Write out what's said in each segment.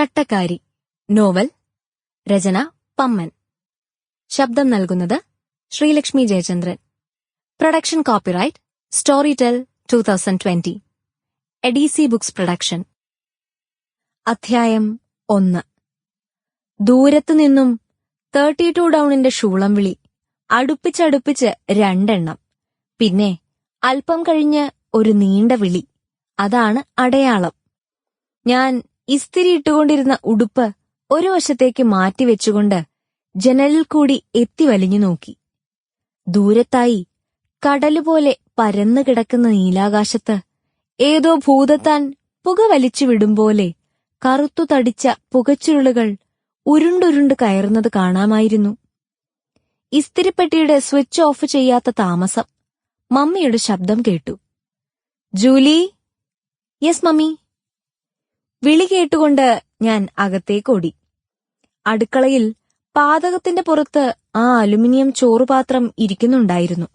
ചട്ടക്കാരി. Novel. രചന. പമ്മൻ. ശബ്ദം നൽകുന്നത് Sreelakshmi Jayachandran. Production copyright. Storytel two thousand twenty ADC books production. അധ്യായം ഒന്ന്. ദൂരത്തു നിന്നും തേർട്ടി ടു ഡൌണിന്റെ ഷൂളം വിളി അടുപ്പിച്ചടുപ്പിച്ച് രണ്ടെണ്ണം. പിന്നെ അല്പം കഴിഞ്ഞ് ഒരു നീണ്ട വിളി. അതാണ് അടയാളം. ഞാൻ ഇസ്തിരി ഇട്ടുകൊണ്ടിരുന്ന ഉടുപ്പ് ഒരു വശത്തേക്ക് മാറ്റിവെച്ചുകൊണ്ട് ജനലിൽ കൂടി എത്തി വലിഞ്ഞു നോക്കി. ദൂരത്തായി കടലുപോലെ പരന്നു കിടക്കുന്ന നീലാകാശത്ത് ഏതോ ഭൂതത്താൻ പുക വലിച്ചു വിടും പോലെ കറുത്തു തടിച്ച പുകച്ചുരുളുകൾ ഉരുണ്ടുരുണ്ട് കയറുന്നത് കാണാമായിരുന്നു. ഇസ്തിരിപ്പെട്ടിയുടെ സ്വിച്ച് ഓഫ് ചെയ്യാത്ത താമസം മമ്മിയുടെ ശബ്ദം കേട്ടു. ജൂലി? Yes mummy. വിളി കേട്ടുകൊണ്ട് ഞാൻ അകത്തേക്കോടി. അടുക്കളയിൽ പാതകത്തിന്റെ പുറത്ത് ആ അലുമിനിയം ചോറുപാത്രം ഇരിക്കുന്നുണ്ടായിരുന്നു.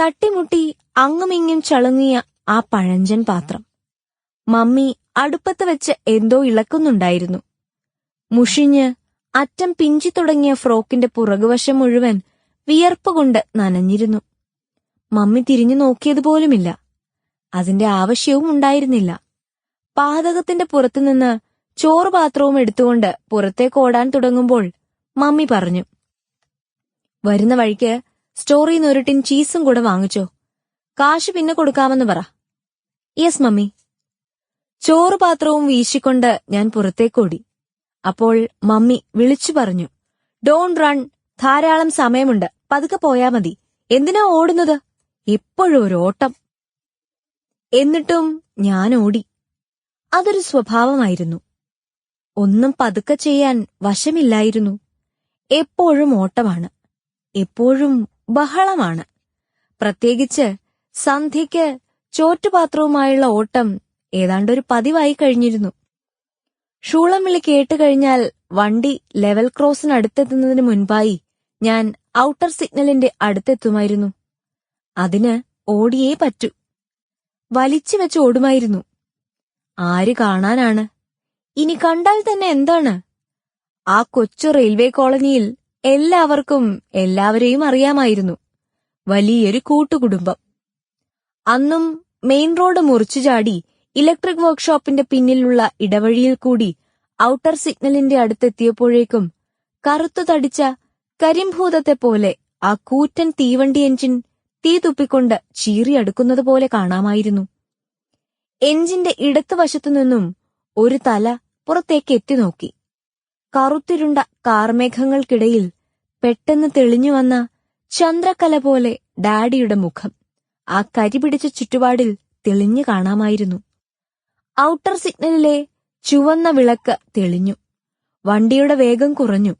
തട്ടിമുട്ടി അങ്ങുമിങ്ങും ചളുങ്ങിയ ആ പഴഞ്ചൻ പാത്രം. മമ്മി അടുപ്പത്ത് വെച്ച് എന്തോ ഇളക്കുന്നുണ്ടായിരുന്നു. മുഷിഞ്ഞ് അറ്റം പിഞ്ചി തുടങ്ങിയ ഫ്രോക്കിന്റെ പുറകുവശം മുഴുവൻ വിയർപ്പ് കൊണ്ട് നനഞ്ഞിരുന്നു. മമ്മി തിരിഞ്ഞു നോക്കിയതുപോലുമില്ല. അതിന്റെ ആവശ്യവും ഉണ്ടായിരുന്നില്ല. പാതകത്തിന്റെ പുറത്തുനിന്ന് ചോറ് പാത്രവും എടുത്തുകൊണ്ട് പുറത്തേക്ക് ഓടാൻ തുടങ്ങുമ്പോൾ മമ്മി പറഞ്ഞു വരുന്ന വഴിക്ക് സ്റ്റോറിന്ന് ഒരു ടിൻ ചീസും കൂടെ വാങ്ങിച്ചോ. കാശ് പിന്നെ കൊടുക്കാമെന്ന് പറ. Yes mummy. ചോറ് പാത്രവും വീശിക്കൊണ്ട് ഞാൻ പുറത്തേക്കോടി അപ്പോൾ മമ്മി വിളിച്ചു പറഞ്ഞു ഡോൺ റൺ ധാരാളം സമയമുണ്ട്. പതുക്കെ പോയാ മതി. എന്തിനാ ഓടുന്നത്? എപ്പോഴും ഒരു ഓട്ടം. എന്നിട്ടും ഞാൻ ഓടി. അതൊരു സ്വഭാവമായിരുന്നു. ഒന്നും പതുക്കെ ചെയ്യാൻ വശമില്ലായിരുന്നു. എപ്പോഴും ഓട്ടമാണ്. എപ്പോഴും ബഹളമാണ്. പ്രത്യേകിച്ച് സന്ധ്യയ്ക്ക് ചോറ്റുപാത്രവുമായുള്ള ഓട്ടം ഏതാണ്ടൊരു പതിവായി കഴിഞ്ഞിരുന്നു. ഷൂളം വിളി കേട്ടുകഴിഞ്ഞാൽ വണ്ടി ലെവൽ ക്രോസിനടുത്തെത്തുന്നതിന് മുൻപായി ഞാൻ ഔട്ടർ സിഗ്നലിന്റെ അടുത്തെത്തുമായിരുന്നു. അതിന് ഓടിയേ പറ്റൂ. വലിച്ചു വെച്ച് ഓടുമായിരുന്നു. ആര് കാണാനാണ്? ഇനി കണ്ടാൽ തന്നെ എന്താണ്? ആ കൊച്ചു റെയിൽവേ കോളനിയിൽ എല്ലാവർക്കും എല്ലാവരെയും അറിയാമായിരുന്നു. വലിയൊരു കൂട്ടുകുടുംബം. അന്നും മെയിൻ റോഡ് മുറിച്ചു ചാടി ഇലക്ട്രിക് വർക്ക്ഷോപ്പിന്റെ പിന്നിലുള്ള ഇടവഴിയിൽ കൂടി ഔട്ടർ സിഗ്നലിന്റെ അടുത്തെത്തിയപ്പോഴേക്കും കറുത്തു തടിച്ച കരിംഭൂതത്തെ പോലെ ആ കൂറ്റൻ തീവണ്ടി എഞ്ചിൻ തീ തുപ്പിക്കൊണ്ട് ചീറിയടുക്കുന്നത് പോലെ കാണാമായിരുന്നു. എഞ്ചിന്റെ ഇടത്തുവശത്തു നിന്നും ഒരു തല പുറത്തേക്ക് എത്തി നോക്കി കറുത്തിരുണ്ട കാർമേഘങ്ങൾക്കിടയിൽ പെട്ടെന്ന് തെളിഞ്ഞു വന്ന ചന്ദ്രക്കല പോലെ ഡാഡിയുടെ മുഖം ആ കരി പിടിച്ച ചുറ്റുപാടിൽ തെളിഞ്ഞു കാണാമായിരുന്നു. ഔട്ടർ സിഗ്നലിലെ ചുവന്ന വിളക്ക് തെളിഞ്ഞു. വണ്ടിയുടെ വേഗം കുറഞ്ഞു.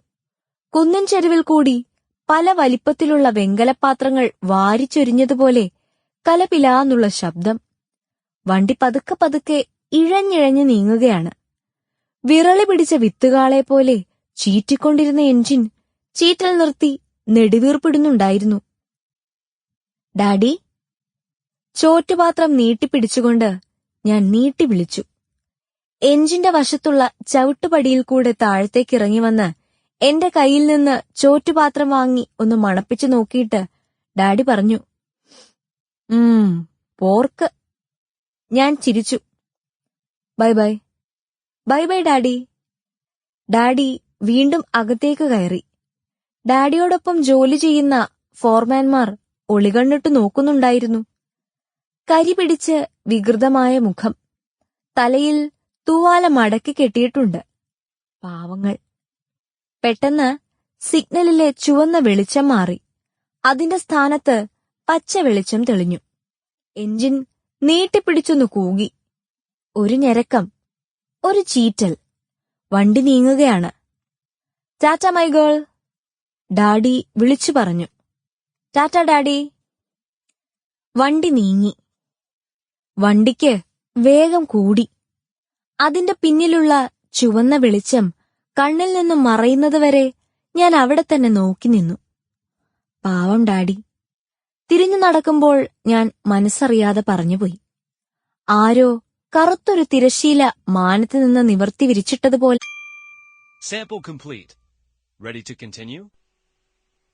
കുന്നിൻ ചെരുവിൽ കൂടി പല വലിപ്പത്തിലുള്ള വെങ്കലപാത്രങ്ങൾ വാരിച്ചൊരിഞ്ഞതുപോലെ കലപിലാന്നുള്ള ശബ്ദം വണ്ടി പതുക്കെ പതുക്കെ ഇഴഞ്ഞിഴഞ്ഞു നീങ്ങുകയാണ്. വിറളി പിടിച്ച വിത്തുകാളെ പോലെ ചീറ്റിക്കൊണ്ടിരുന്ന എഞ്ചിൻ ചീറ്റൽ നിർത്തി നെടുവീർപ്പിടുന്നുണ്ടായിരുന്നു. ഡാഡി ചോറ്റുപാത്രം നീട്ടിപ്പിടിച്ചുകൊണ്ട് ഞാൻ നീട്ടി വിളിച്ചു. എഞ്ചിന്റെ വശത്തുള്ള ചവിട്ടുപടിയിൽ കൂടെ താഴത്തേക്ക് ഇറങ്ങി വന്ന് എന്റെ കയ്യിൽ നിന്ന് ചോറ്റുപാത്രം വാങ്ങി ഒന്ന് മണപ്പിച്ചു നോക്കിയിട്ട് ഡാഡി പറഞ്ഞു ഉം പോർക്ക്. ഞാൻ ചിരിച്ചു. Bye bye. Bye bye daddy. Daddy വീണ്ടും അകത്തേക്ക് കയറി. ഡാഡിയോടൊപ്പം ജോലി ചെയ്യുന്ന ഫോർമാൻമാർ ഒളികണ്ണിട്ട് നോക്കുന്നുണ്ടായിരുന്നു. കരി പിടിച്ച് വികൃതമായ മുഖം. തലയിൽ തൂവാല മടക്കി കെട്ടിയിട്ടുണ്ട്. പാവങ്ങൾ. പെട്ടെന്ന് സിഗ്നലിലെ ചുവന്ന വെളിച്ചം മാറി. അതിന്റെ സ്ഥാനത്ത് പച്ച വെളിച്ചം തെളിഞ്ഞു. എഞ്ചിൻ നീട്ടിപ്പിടിച്ചൊന്ന് കൂകി. ഒരു ഞെരക്കം. ഒരു ചീറ്റൽ. വണ്ടി നീങ്ങുകയാണ്. Tata my girl. ഡാഡി വിളിച്ചു പറഞ്ഞു. Tata daddy. വണ്ടി നീങ്ങി. വണ്ടിക്ക് വേഗം കൂടി. അതിന്റെ പിന്നിലുള്ള ചുവന്ന വെളിച്ചം കണ്ണിൽ നിന്നും മറയുന്നതുവരെ ഞാൻ അവിടെ തന്നെ നോക്കി നിന്നു. പാവം ഡാഡി. തിരിഞ്ഞു നടക്കുമ്പോൾ ഞാൻ മനസ്സറിയാതെ പറഞ്ഞുപോയി ആരോ കറുത്തൊരു തിരശീല മാനത്ത് നിന്ന് നിവർത്തി വിരിച്ചിട്ടതുപോലെ?